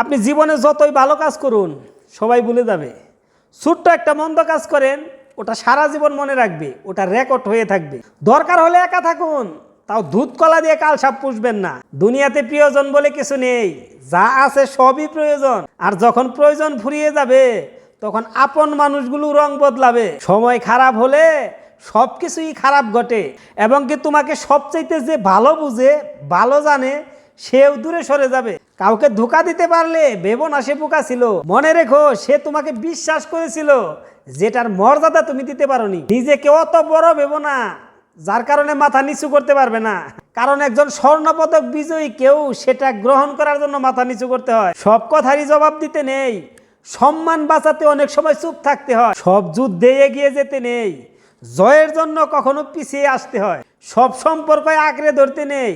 আপনি জীবনে যতই ভালো কাজ করুন, সবাই ভুলে যাবে। ছোট্ট একটা মন্দ কাজ করেন, ওটা সারা জীবন মনে রাখবে, ওটা রেকর্ড হয়ে থাকবে। দরকার হলে একা থাকুন, তাও দুধ কলা দিয়ে কাল সাপ পুষবেন না। দুনিয়াতে প্রিয়জন বলে কিছু নেই, যা আছে সবই প্রয়োজন। আর যখন প্রয়োজন ফুরিয়ে যাবে, তখন আপন মানুষগুলো রং বদলাবে। সময় খারাপ হলে সব কিছুই খারাপ ঘটে। এবং কি তোমাকে সবচাইতে যে ভালো বুঝে, ভালো জানে, সেও দূরে সরে যাবে। কাউকে ধোকা দিতে পারলে ভেবো না, সে বোকা ছিল। মনে রেখো, সে তোমাকে বিশ্বাস করেছিল, যেটার মর্যাদা তুমি দিতে পারোনি। নিজেকে অত বড় ভেবো না, যার কারণে মাথা নিচু করতে পারবে না। কারণ একজন স্বর্ণপদক বিজয়ী কেউ সেটা গ্রহণ করার জন্য মাথা নিচু করতে হয়। সব কথারই জবাব দিতে নেই। সম্মান বাঁচাতে অনেক সময় চুপ থাকতে হয়। সব যুদ্ধে এগিয়ে যেতে নেই। জয়ের জন্য কখনো পিছিয়ে আসতে হয়। সব সম্পর্ক আঁকড়ে ধরতে নেই।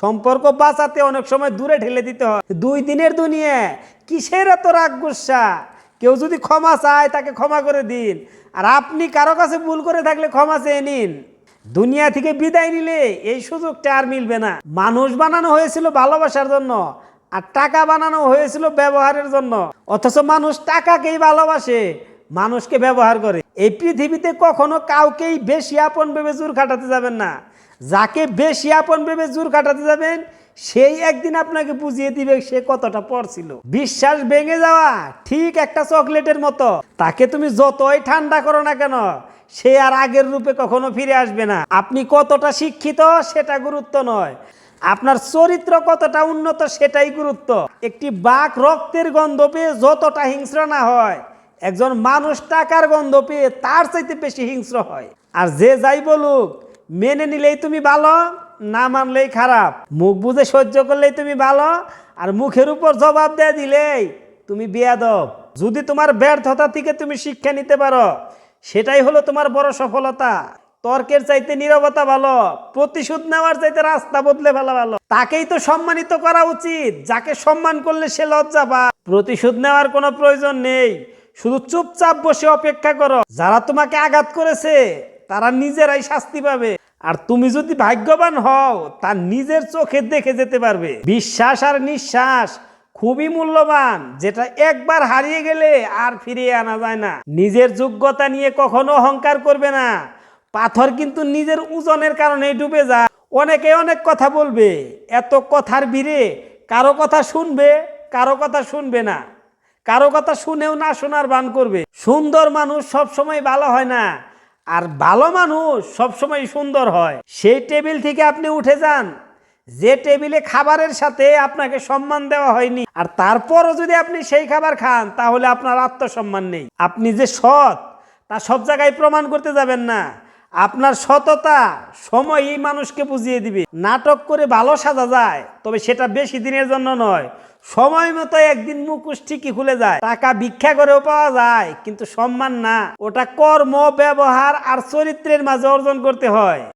সম্পর্ক বাঁচাতে অনেক সময় দূরে ঠেলে দিতে হয়। দুই দিনের দুনিয়া, কিসের এত রাগ গুসা? কেউ যদি ক্ষমা চায় তাকে ক্ষমা করে দিন। আর আপনি কারও কাছে ভুল করে থাকলে ক্ষমা চেয়ে নিন। দুনিয়া থেকে বিদায় নিলে এই সুযোগটা আর মিলবে না। মানুষ বানানো হয়েছিল ভালোবাসার জন্য, আর টাকা বানানো হয়েছিল ব্যবহারের জন্য। অথচ মানুষ টাকাকেই ভালোবাসে, মানুষকে ব্যবহার করে। এই পৃথিবীতে কখনো কাউকেই বেশি আপন ভেবে জোর খাটাতে যাবেন না। যাকে বেশি আপন ভেবে জোর খাটাতে যাবেন, সেই একদিন আপনাকে বুঝিয়ে দিবে সে কতটা পর ছিল বিশ্বাস ভেঙে যাওয়া ঠিক একটা চকলেটের মতো। তাকে তুমি যতই ঠান্ডা করো না কেন, সে আর আগের রূপে কখনো ফিরে আসবে না। আপনি কতটা শিক্ষিত, সেটা গুরুত্ব নয়। আপনার চরিত্র কতটা উন্নত, সেটাই গুরুত্ব। একটি বাঘ রক্তের গন্ধ পেয়ে যতটা হিংস্র না হয় একজন মানুষ টাকার গন্ধ পেয়ে তার চাইতে বেশি হিংস্র হয়। আর যে যাই বলুক, মেনে নিলেই তুমি ভালো, না মানলেই খারাপ। মুখ বুঝে সহ্য করলেই তুমি ভালো, আর মুখের উপর জবাব দিয়ে দিলেই তুমি বেয়াদব। যদি তোমার ব্যর্থতা থেকে তুমি শিক্ষা নিতে পারো, সেটাই হলো তোমার বড় সফলতা। তর্কের চাইতে নীরবতা ভালো, প্রতিশোধ নেওয়ার চাইতে রাস্তা বদলে ফেলা ভালো। তাকেই তো সম্মানিত করা উচিত, যাকে সম্মান করলে সে লজ্জা পা প্রতিশোধ নেওয়ার কোনো প্রয়োজন নেই। শুধু চুপচাপ বসে অপেক্ষা করো। যারা তোমাকে আঘাত করেছে, তারা নিজেরাই শাস্তি পাবে। আর তুমি যদি ভাগ্যবান হও তার নিজের চোখে দেখে যেতে পারবে। বিশ্বাস আর নিঃশ্বাস খুবই মূল্যবান, যেটা একবার হারিয়ে গেলে আর ফিরিয়ে আনা যায় না। নিজের যোগ্যতা নিয়ে কখনো অহংকার করবে না। পাথর কিন্তু নিজের ওজনের কারণে ডুবে যায়। অনেকে অনেক কথা বলবে, এত কথার ভিড়ে কারও কথা শুনবে, কারও কথা শুনবে না। কারও কথা শুনেও না শোনার বান করবে। সুন্দর মানুষ সব সময় ভালো হয় না, আর ভালো মানুষ সব সময় সুন্দর হয়। সেই টেবিল থেকে আপনি উঠে যান, যে টেবিলে খাবারের সাথে আপনাকে সম্মান দেওয়া হয়নি, আর তারপরও যদি আপনি সেই খাবার খান, তাহলে আপনার আত্মসম্মান নেই। আপনি যে সৎ, তা সব জায়গায় প্রমাণ করতে যাবেন না। আপনার সততা, সময় এই মানুষকে বুঝিয়ে দিবে। নাটক করে ভালো সাজা যায়, তবে সেটা বেশি দিনের জন্য নয়। সময় মতো একদিন মুখোশ ঠিকই খুলে যায়। টাকা ভিক্ষা করেও পাওয়া যায়, কিন্তু সম্মান না। ওটা কর্ম, ব্যবহার আর চরিত্রের মাঝে অর্জন করতে হয়।